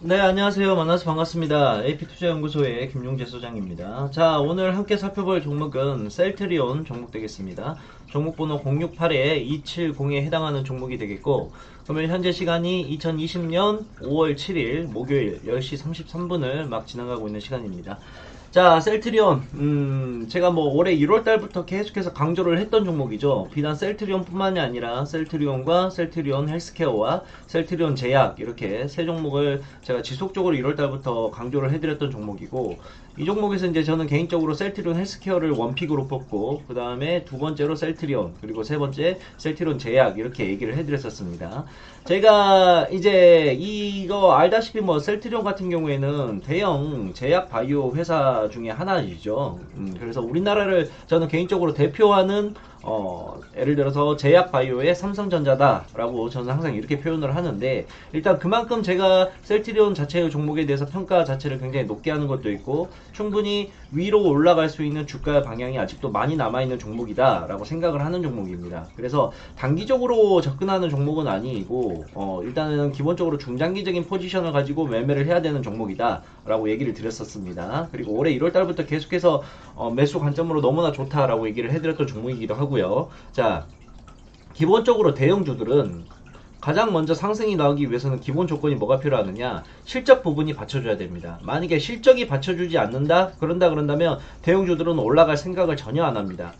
네, 안녕하세요. 만나서 반갑습니다. AP투자연구소의 김용재 소장입니다. 자, 오늘 함께 살펴볼 종목은 셀트리온 종목 되겠습니다. 종목 번호 068-270에 해당하는 종목이 되겠고, 그러면 현재 시간이 2020년 5월 7일 목요일 10시 33분을 막 지나가고 있는 시간입니다. 자, 셀트리온, 음, 제가 뭐 올해 1월 달부터 계속해서 강조를 했던 종목이죠. 비단 셀트리온 뿐만이 아니라 셀트리온과 셀트리온 헬스케어와 셀트리온 제약 이렇게 세 종목을 제가 지속적으로 1월 달부터 강조를 해드렸던 종목이고, 이 종목에서 이제 저는 개인적으로 셀트리온 헬스케어를 원픽으로 뽑고, 그 다음에 두 번째로 셀트리온, 그리고 세 번째 셀트리온 제약 이렇게 얘기를 해드렸었습니다. 제가 이제 이거 알다시피 뭐 셀트리온 같은 경우에는 대형 제약 바이오 회사 중에 하나이죠. 음, 그래서 우리나라를 저는 개인적으로 대표하는 어, 예를 들어서 제약 바이오의 삼성전자다라고 저는 항상 이렇게 표현을 하는데 일단 그만큼 제가 셀트리온 자체의 종목에 대해서 평가 자체를 굉장히 높게 하는 것도 있고 충분히 위로 올라갈 수 있는 주가 방향이 아직도 많이 남아있는 종목이다라고 생각을 하는 종목입니다. 그래서 단기적으로 접근하는 종목은 아니고 어, 일단은 기본적으로 중장기적인 포지션을 가지고 매매를 해야 되는 종목이다라고 얘기를 드렸었습니다. 그리고 올해 1월 달부터 계속해서 어, 매수 관점으로 너무나 좋다라고 얘기를 해드렸던 종목이기도 하고요. 자, 기본적으로 대형주들은 가장 먼저 상승이 나오기 위해서는 기본 조건이 뭐가 필요하느냐? 실적 부분이 받쳐줘야 됩니다. 만약에 실적이 받쳐주지 않는다? 그런다 그런다면 대형주들은 올라갈 생각을 전혀 안 합니다.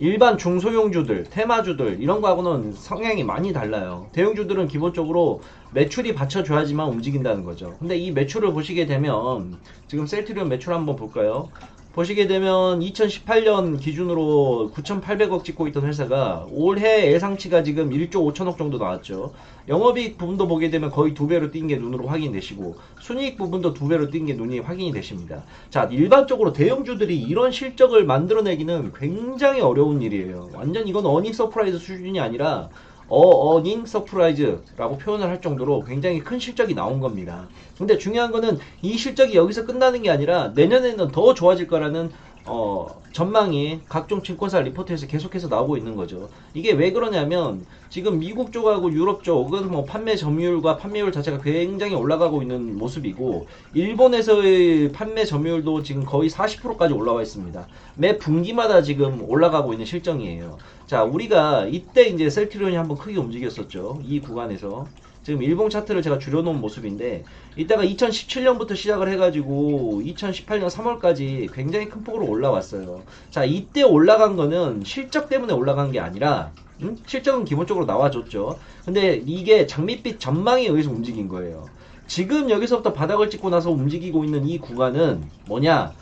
일반 중소형주들, 테마주들 이런 거하고는 성향이 많이 달라요. 대형주들은 기본적으로 매출이 받쳐줘야지만 움직인다는 거죠. 근데 이 매출을 보시게 되면 지금 셀트리온 매출 한번 볼까요? 보시게 되면 2018년 기준으로 9,800억 찍고 있던 회사가 올해 예상치가 지금 1조 5천억 정도 나왔죠. 영업이익 부분도 보게 되면 거의 두 배로 뛴 게 눈으로 확인되시고 순이익 부분도 두 배로 뛴 게 눈이 확인이 되십니다. 자, 일반적으로 대형주들이 이런 실적을 만들어내기는 굉장히 어려운 일이에요. 완전 이건 어닝 서프라이즈 수준이 아니라 어어닝 서프라이즈라고 표현을 할 정도로 굉장히 큰 실적이 나온 겁니다. 근데 중요한 거는 이 실적이 여기서 끝나는 게 아니라 내년에는 더 좋아질 거라는 어, 전망이 각종 증권사 리포트에서 계속해서 나오고 있는 거죠. 이게 왜 그러냐면 지금 미국 쪽하고 유럽 쪽은 뭐 판매 점유율과 판매율 자체가 굉장히 올라가고 있는 모습이고 일본에서의 판매 점유율도 지금 거의 40%까지 올라와 있습니다. 매 분기마다 지금 올라가고 있는 실정이에요. 자, 우리가 이때 이제 셀트리온이 한번 크게 움직였었죠. 이 구간에서. 지금 일봉 차트를 제가 줄여놓은 모습인데 이따가 2017년부터 시작을 해가지고 2018년 3월까지 굉장히 큰 폭으로 올라왔어요. 자 이때 올라간 거는 실적 때문에 올라간 게 아니라 음? 실적은 기본적으로 나와줬죠. 근데 이게 장밋빛 전망에 의해서 움직인 거예요. 지금 여기서부터 바닥을 찍고 나서 움직이고 있는 이 구간은 뭐냐?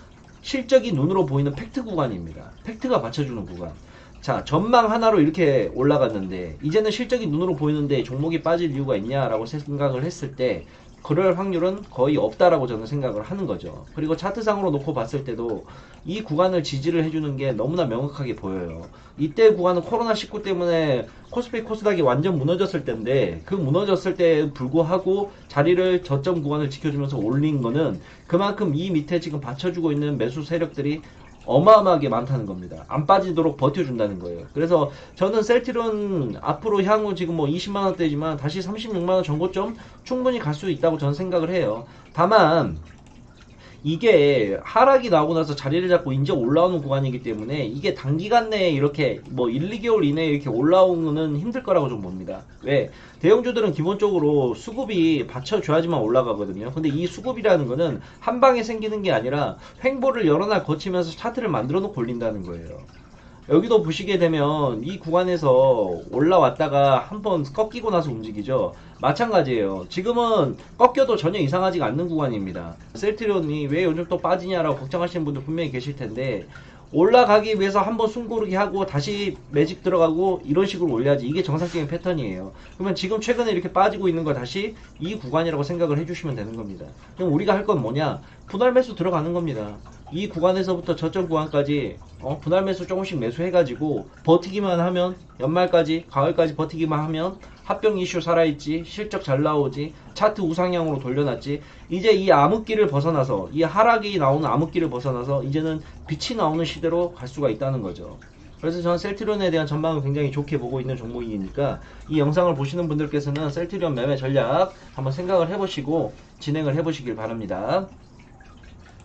실적이 눈으로 보이는 팩트 구간입니다. 팩트가 받쳐주는 구간. 자, 전망 하나로 이렇게 올라갔는데, 이제는 실적이 눈으로 보이는데 종목이 빠질 이유가 있냐라고 생각을 했을 때, 그럴 확률은 거의 없다라고 저는 생각을 하는 거죠. 그리고 차트상으로 놓고 봤을 때도 이 구간을 지지를 해주는 게 너무나 명확하게 보여요. 이때 구간은 코로나19 때문에 코스피 코스닥이 완전 무너졌을 때인데 그 무너졌을 때 불구하고 자리를 저점 구간을 지켜주면서 올린 거는 그만큼 이 밑에 지금 받쳐주고 있는 매수 세력들이 어마어마하게 많다는 겁니다. 안 빠지도록 버텨준다는 거예요. 그래서 저는 셀트론 앞으로 향후 지금 뭐 20만원대지만 다시 36만원 정고점 충분히 갈 수 있다고 저는 생각을 해요. 다만, 이게 하락이 나오고 나서 자리를 잡고 이제 올라오는 구간이기 때문에 이게 단기간 내에 이렇게 뭐 1, 2개월 이내에 이렇게 올라오는 힘들 거라고 좀 봅니다. 왜? 대형주들은 기본적으로 수급이 받쳐줘야지만 올라가거든요. 근데 이 수급이라는 거는 한 방에 생기는 게 아니라 횡보를 여러 날 거치면서 차트를 만들어 놓고 올린다는 거예요. 여기도 보시게 되면 이 구간에서 올라왔다가 한번 꺾이고 나서 움직이죠. 마찬가지예요. 지금은 꺾여도 전혀 이상하지가 않는 구간입니다. 셀트리온이 왜 요즘 또 빠지냐라고 걱정하시는 분들 분명히 계실 텐데 올라가기 위해서 한번 숨고르기 하고 다시 매직 들어가고 이런 식으로 올려야지 이게 정상적인 패턴이에요. 그러면 지금 최근에 이렇게 빠지고 있는 거 다시 이 구간이라고 생각을 해주시면 되는 겁니다. 그럼 우리가 할 건 뭐냐? 분할 매수 들어가는 겁니다. 이 구간에서부터 저점 구간까지 어, 분할 매수 조금씩 매수해가지고 버티기만 하면 연말까지 가을까지 버티기만 하면 합병 이슈 살아있지 실적 잘 나오지 차트 우상향으로 돌려놨지 이제 이 암흑기를 벗어나서 이 하락이 나오는 암흑기를 벗어나서 이제는 빛이 나오는 시대로 갈 수가 있다는 거죠 그래서 저는 셀트리온에 대한 전망을 굉장히 좋게 보고 있는 종목이니까 이 영상을 보시는 분들께서는 셀트리온 매매 전략 한번 생각을 해보시고 진행을 해보시길 바랍니다.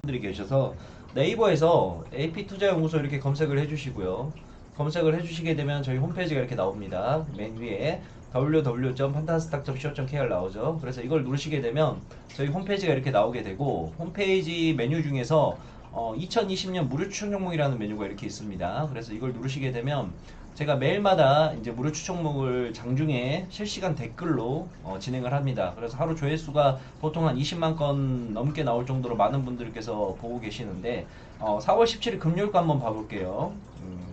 분들이 계셔서 네이버에서 AP투자연구소 이렇게 검색을 해주시고요. 검색을 해주시게 되면 저희 홈페이지가 이렇게 나옵니다. 맨 위에 www.fantastic.co.kr 나오죠. 그래서 이걸 누르시게 되면 저희 홈페이지가 이렇게 나오게 되고 홈페이지 메뉴 중에서 어, 2020년 무료 추천 종목이라는 메뉴가 이렇게 있습니다. 그래서 이걸 누르시게 되면 제가 매일마다 이제 무료 추천목을 장중에 실시간 댓글로 어, 진행을 합니다. 그래서 하루 조회수가 보통 한 20만 건 넘게 나올 정도로 많은 분들께서 보고 계시는데 어, 4월 17일 금요일 거 한번 봐볼게요. 음,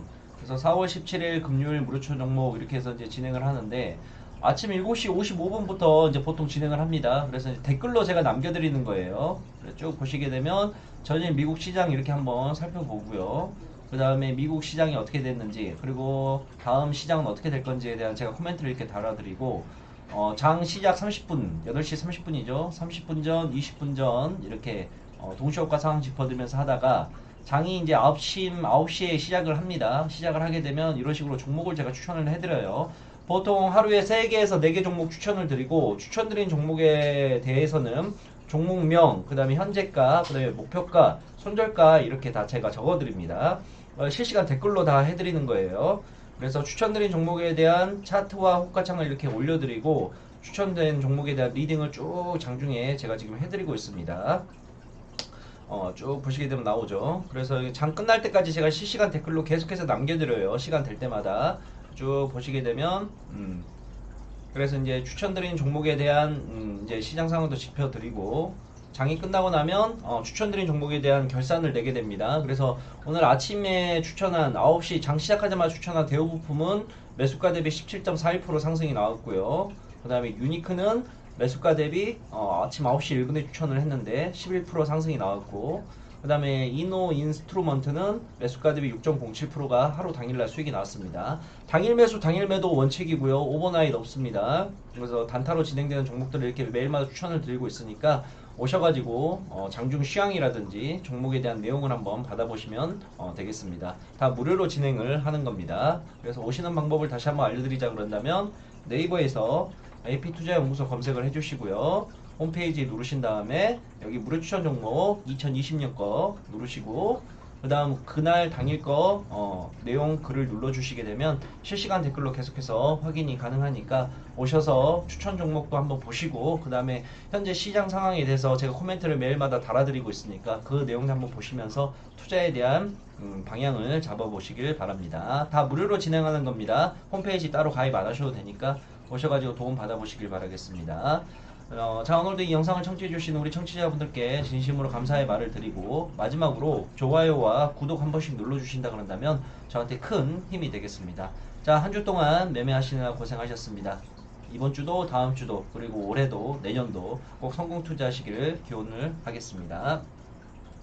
그래서 4월 17일 금요일 무료 추천 종목 이렇게 해서 이제 진행을 하는데 아침 7시 55분부터 이제 보통 진행을 합니다. 그래서 댓글로 제가 남겨드리는 거예요. 쭉 보시게 되면 전일 미국 시장 이렇게 한번 살펴보고요. 그 다음에 미국 시장이 어떻게 됐는지 그리고 다음 시장은 어떻게 될 건지에 대한 제가 코멘트를 이렇게 달아드리고 어, 장 시작 30분 8시 30분이죠 30분 전 20분 전 이렇게 어, 동시효과 상황 짚어드리면서 하다가 장이 이제 9시 9시에 시작을 합니다 시작을 하게 되면 이런 식으로 종목을 제가 추천을 해드려요 보통 하루에 3개에서 4개 종목 추천을 드리고 추천드린 종목에 대해서는 종목명, 그 다음에 현재가, 그 다음에 목표가, 손절가 이렇게 다 제가 적어드립니다. 어, 실시간 댓글로 다 해드리는 거예요. 그래서 추천드린 종목에 대한 차트와 호가창을 이렇게 올려드리고 추천된 종목에 대한 리딩을 쭉 장중에 제가 지금 해드리고 있습니다. 어, 쭉 보시게 되면 나오죠. 그래서 장 끝날 때까지 제가 실시간 댓글로 계속해서 남겨드려요. 시간 될 때마다 쭉 보시게 되면 음, 그래서 이제 추천드린 종목에 대한 음, 이제 시장 상황도 짚어드리고 장이 끝나고 나면 어, 추천드린 종목에 대한 결산을 내게 됩니다. 그래서 오늘 아침에 추천한 9시 장 시작하자마자 추천한 대우 부품은 매수가 대비 17.41% 상승이 나왔고요. 그 다음에 유니크는 매수가 대비 어, 아침 9시 1분에 추천을 했는데 11% 상승이 나왔고 그 다음에 이노 인스트루먼트는 매수가 대비 6.07%가 하루 당일날 수익이 나왔습니다. 당일 매수 당일 매도 원칙이고요. 오버나잇 없습니다. 그래서 단타로 진행되는 종목들을 이렇게 매일마다 추천을 드리고 있으니까 오셔가지고 어, 장중 시황이라든지 종목에 대한 내용을 한번 받아보시면 어, 되겠습니다. 다 무료로 진행을 하는 겁니다. 그래서 오시는 방법을 다시 한번 알려드리자 그런다면 네이버에서 AP투자연구소 검색을 해주시고요. 홈페이지 누르신 다음에 여기 무료 추천 종목 2020년 거 누르시고 그 다음 그날 당일 거 어, 내용 글을 눌러주시게 되면 실시간 댓글로 계속해서 확인이 가능하니까 오셔서 추천 종목도 한번 보시고 그 다음에 현재 시장 상황에 대해서 제가 코멘트를 매일마다 달아드리고 있으니까 그 내용도 한번 보시면서 투자에 대한 음, 방향을 잡아보시길 바랍니다. 다 무료로 진행하는 겁니다. 홈페이지 따로 가입 안 하셔도 되니까 오셔가지고 도움 받아보시길 바라겠습니다. 어, 자 오늘도 이 영상을 청취해주신 우리 청취자분들께 진심으로 감사의 말을 드리고 마지막으로 좋아요와 구독 한 번씩 눌러주신다 그런다면 저한테 큰 힘이 되겠습니다. 자 한 주 동안 매매하시느라 고생하셨습니다. 이번 주도 다음 주도 그리고 올해도 내년도 꼭 성공 투자하시기를 기원을 하겠습니다.